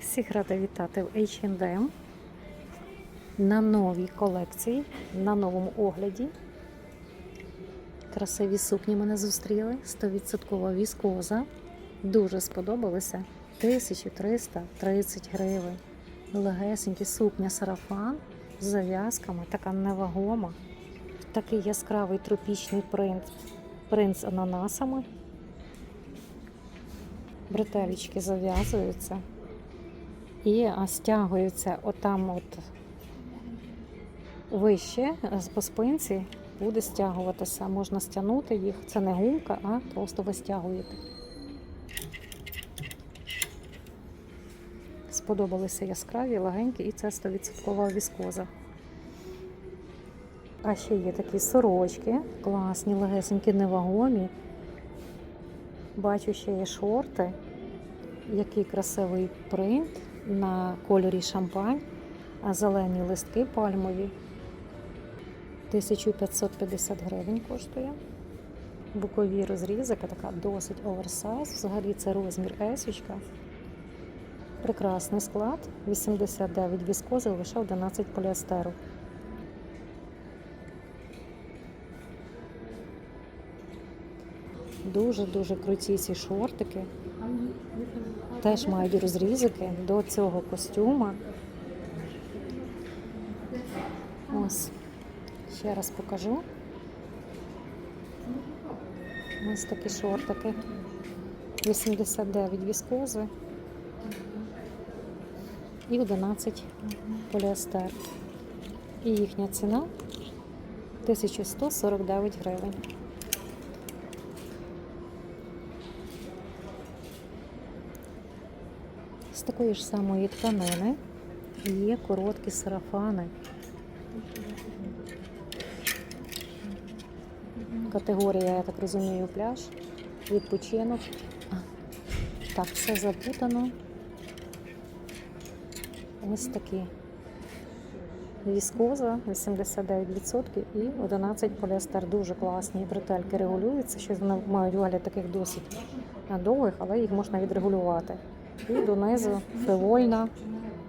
Всіх рада вітати в H&M на новій колекції, на новому огляді. Красиві сукні мене зустріли, 100% віскоза. Дуже сподобалося. 1330 гривень. Легесенькі сукня сарафан з зав'язками, така невагома. Такий яскравий тропічний принт, принт з ананасами. Бретелечки зав'язуються і а, стягуються отам от вище по спинці буде стягуватися. Можна стягнути їх. Це не гумка, а просто ви стягуєте. Сподобалися яскраві, легенькі, і це 100% віскоза. А ще є такі сорочки, класні, легесенькі, невагомі. Бачу, ще є шорти. Який красивий принт на кольорі шампань, а зелені листки пальмові. 1550 гривень коштує. Бокові розрізики, така досить оверсайз. Взагалі це розмір есочка. Прекрасний склад. 89 віскози, лише 11 поліестеру. Дуже-дуже круті ці шортики. Теж мають розрізики до цього костюма. Ось, ще раз покажу. Ось такі шортики. 89 віскози і 11 поліестер. І їхня ціна 1149 гривень. Такої ж самої тканини є короткі сарафани. Категорія, я так розумію, пляж, відпочинок. Так, все запутано. Ось такі. Віскоза 89% і 11 поліестер. Дуже класні. Бретельки регулюються. Щось вони мають вигляд таких досить довгих, але їх можна відрегулювати. І донизу фривольна,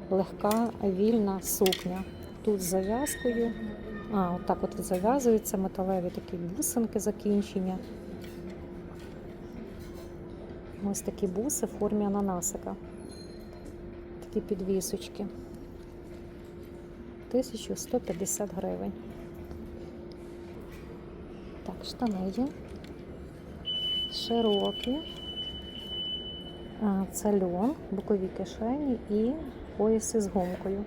легка, вільна сукня. Тут з зав'язкою. А, отак от зав'язуються металеві такі бусинки закінчення. Ось такі буси в формі ананасика. Такі підвісочки. 1150 гривень. Так, штани є. Широкі. Це бокові кишені і пояси з гумкою.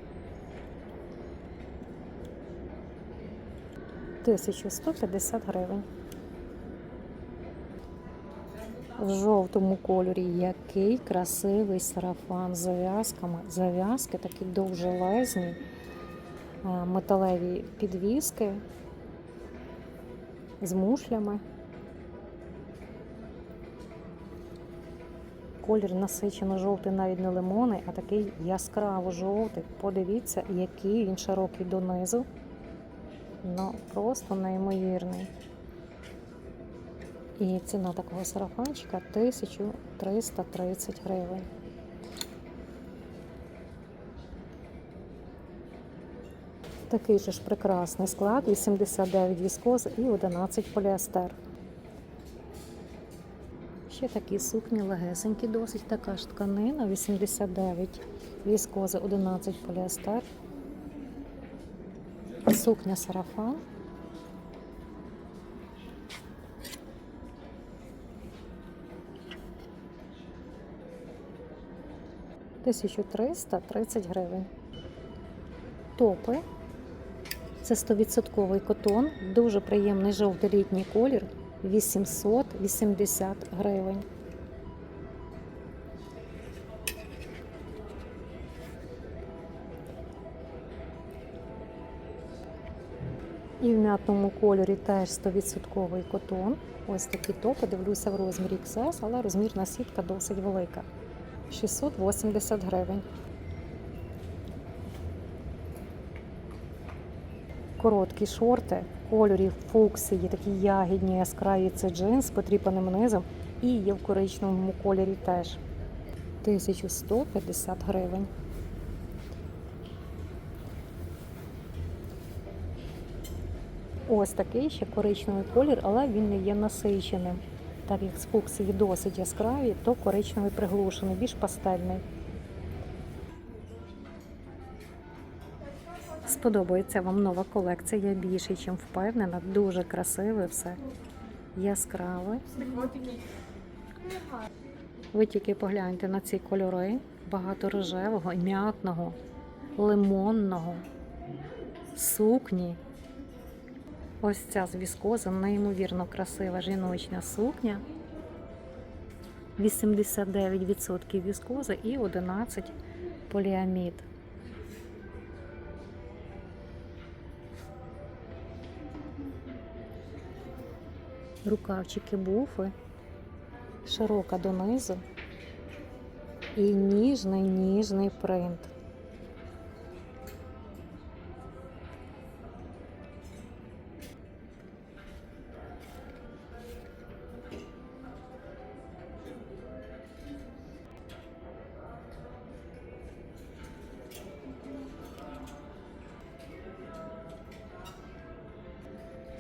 1150 гривень. В жовтому кольорі який красивий сарафан з зав'язками. Зав'язки такі довжелезні, металеві підвіски з мушлями. Колір насичено жовтий, навіть не лимонний, а такий яскраво жовтий. Подивіться, який він широкий донизу. Ну, просто неймовірний. І ціна такого сарафанчика 1330 гривень. Такий же ж прекрасний склад, 89 віскоз і 11 поліестер. Ще такі сукні легесенькі, досить така ж тканина, 89 віскози, 11 поліестер. Сукня сарафан. Тисячу триста тридцять гривень. Топи. Це 100% котон, дуже приємний жовтий літній колір. 880 гривень. І в м'ятному кольорі теж 100% котон. Ось такі топи. Дивлюся в розмірі XS, але розмірна сітка досить велика. 680 гривень. Короткі шорти, в кольорі фуксії, такі ягідні, яскраві це джинс з потріпаним низом і є в коричневому кольорі теж. 1150 гривень. Ось такий ще коричневий колір, але він не є насиченим. Так як спуксові досить яскраві, то коричневий приглушений, більш пастельний. Сподобається вам нова колекція, я більше, чим впевнена. Дуже красиве все. Яскраве. Ви тільки погляньте на ці кольори. Багато рожевого, м'ятного, лимонного, сукні. Ось ця з віскоза, неймовірно красива жіночна сукня. 89% віскоза і 11 поліамід. Рукавчики буфи, широка донизу. І ніжний ніжний принт.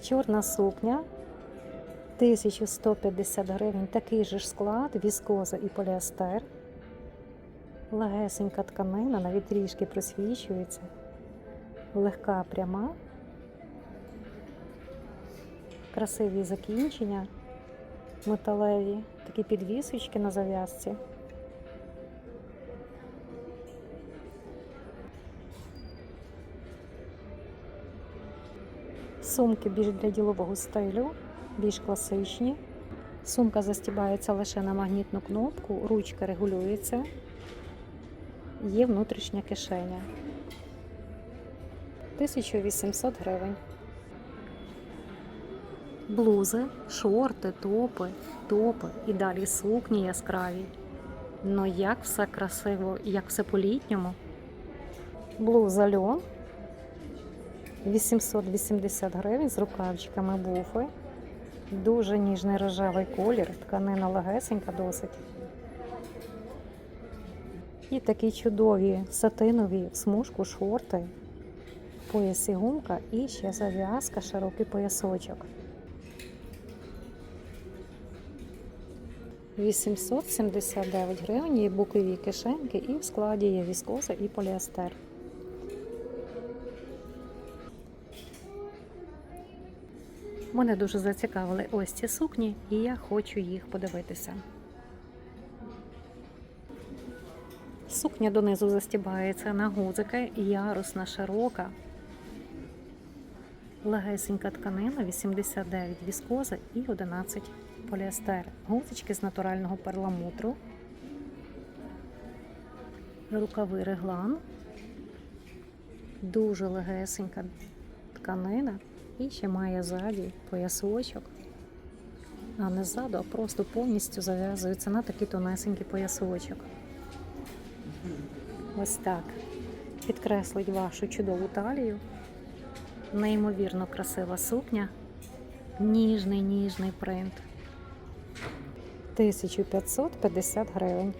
Чорна сукня 1150 гривень, такий же ж склад, віскоза і поліестер. Легесенька тканина, навіть трішки просвічується. Легка пряма. Красиві закінчення, металеві, такі підвісочки на зав'язці. Сумки більш для ділового стилю, більш класичні. Сумка застібається лише на магнітну кнопку, ручка регулюється, є внутрішня кишеня. 1800 гривень. Блузи, шорти, топи, топи і далі сукні яскраві. Ну як все красиво, як все по-літньому. Блуза льон 880 гривень з рукавчиками буфи. Дуже ніжний рожевий колір, тканина легесенька досить. І такі чудові сатинові в смужку шорти, поясі гумка і ще зав'язка, широкий поясочок. 879 гривень є бокові кишеньки і в складі є віскоза і поліестер. Мене дуже зацікавили ось ці сукні, і я хочу їх подивитися. Сукня донизу застібається на гузики, ярусна широка. Легесенька тканина, 89 віскоза і 11 поліестер. Гузички з натурального перламутру. Рукавий реглан. Дуже легесенька тканина. І ще має ззаді поясочок. А не ззаду, а просто повністю зав'язується на такий тонесенький поясочок. Ось так. Підкреслить вашу чудову талію. Неймовірно красива сукня. Ніжний ніжний принт. 1550 гривень.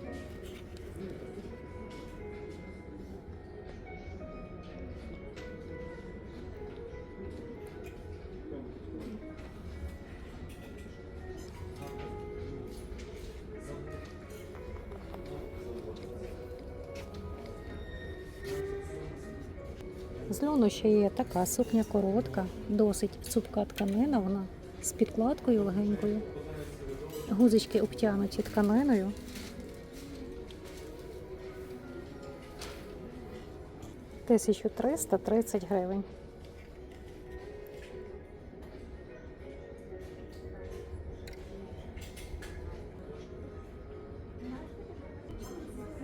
З ще є така сукня коротка, досить цупка тканина, вона з підкладкою легенькою. Гузички обтянуті тканиною. Тисячу триста тридцять гривень.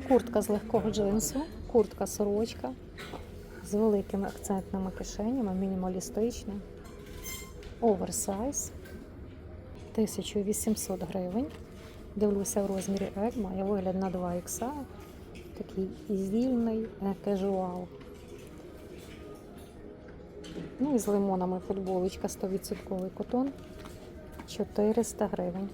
Куртка з легкого джинсу, куртка сорочка з великими акцентними кишенями, мінімалістична, оверсайз 1800 гривень. Дивлюся в розмірі L, має вигляд на 2 ікса. Такий вільний е, кежуал. Ну і з лимонами футболочка 100% котон 400 гривень.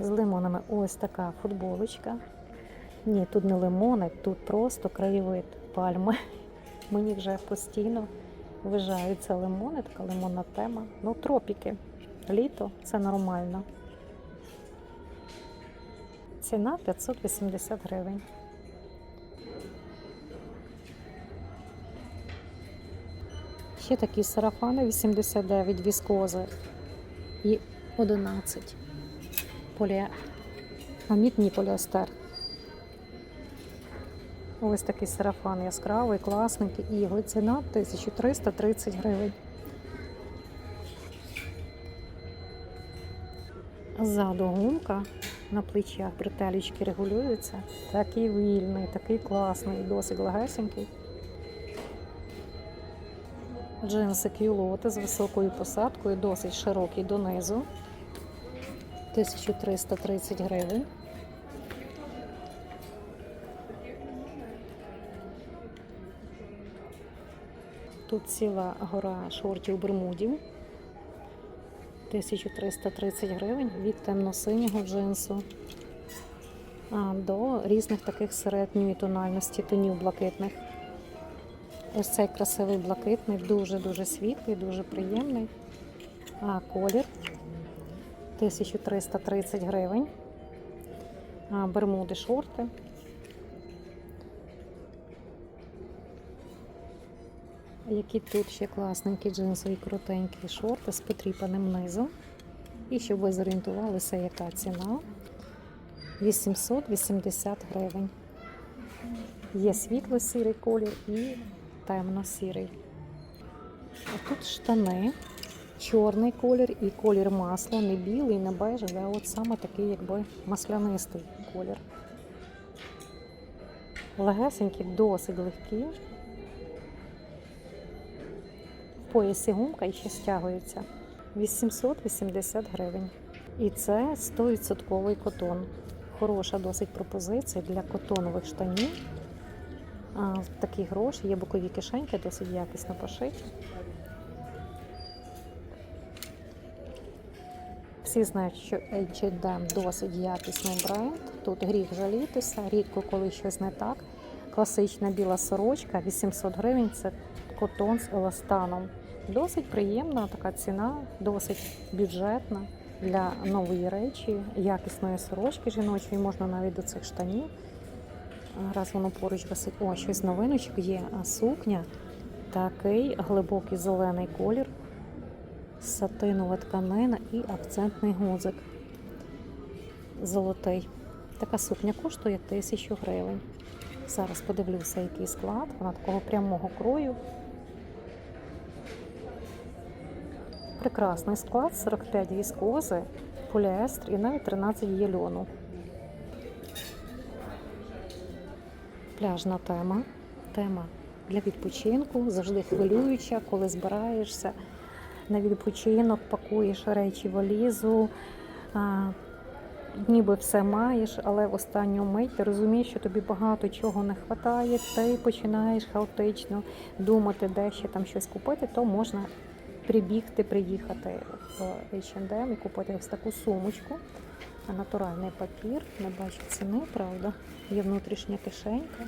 З лимонами ось така футболочка. Ні, тут не лимони, тут просто краєвид пальми. Мені вже постійно вважаються лимони, така лимонна тема. Ну, тропіки. Літо це нормально. Ціна 580 гривень. Ще такі сарафани 89 віскози і 11 полі... поліестер. Ось такий сарафан яскравий, класненький, і його ціна 1330 гривень. Ззаду гумка на плечах, бретелечки регулюються. Такий вільний, такий класний, досить легесенький. Джинси кюлоти з високою посадкою, досить широкий донизу. 1330 гривень. Тут ціла гора шортів бермудів. 1330 гривень від темно-синього джинсу до різних таких середньої тональності тонів блакитних. Ось цей красивий блакитний, дуже-дуже світлий, дуже приємний. Колір 1330 гривень. Бермуди шорти. Які тут ще класненькі джинсові коротенькі шорти з потріпаним низом. І щоб ви зорієнтувалися, яка ціна 880 гривень. Є світло-сірий колір і темно-сірий. А тут штани, чорний колір і колір масла, не білий, не бежевий, а от саме такий, якби маслянистий колір. Легесенькі, досить легкі. В поясі гумка і ще стягується. 880 гривень. І це 100% котон. Хороша досить пропозиція для котонових штанів. А, такі гроші, є бокові кишеньки, досить якісно пошиті. Всі знають, що H&M досить якісний бренд. Тут гріх жалітися, рідко коли щось не так. Класична біла сорочка 800 гривень це котон з еластаном. Досить приємна така ціна, досить бюджетна для нової речі, якісної сорочки жіночої, можна навіть до цих штанів. Раз воно поруч висить. О, щось новиночок є. Сукня такий глибокий зелений колір, сатинова тканина і акцентний гузик золотий. Така сукня коштує тисячу гривень. Зараз подивлюся, який склад. Вона такого прямого крою. Прекрасний склад, 45 віскози, поліестр і навіть 13 є льону. Пляжна тема. Тема для відпочинку, завжди хвилююча, коли збираєшся на відпочинок, пакуєш речі в валізу, ніби все маєш, але в останню мить ти розумієш, що тобі багато чого не вистачає, ти починаєш хаотично думати, де ще там щось купити, то можна прибігти, приїхати в H&M і купити ось таку сумочку. Натуральний папір, не бачу ціни, правда. Є внутрішня кишенька,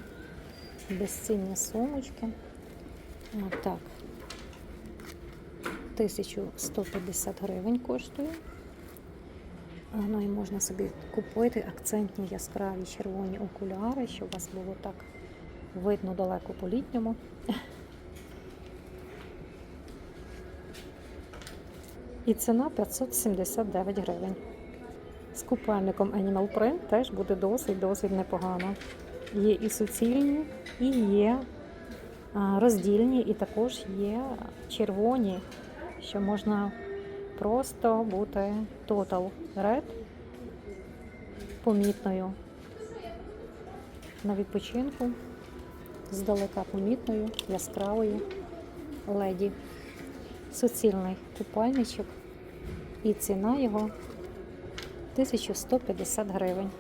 безцінні сумочки. Отак. 1150 гривень коштує. Ну і можна собі купити акцентні яскраві червоні окуляри, щоб вас було так видно далеко по літньому. І ціна 579 гривень. З купальником Animal Print теж буде досить-досить непогано. Є і суцільні, і є роздільні, і також є червоні, що можна просто бути Total Red помітною. На відпочинку здалека помітною, яскравою леді. Суцільний купальничок і ціна його 1150 гривень.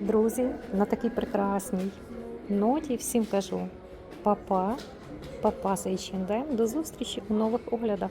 Друзі, на такій прекрасній ноті всім кажу папа, папа і H&M. До зустрічі у нових оглядах.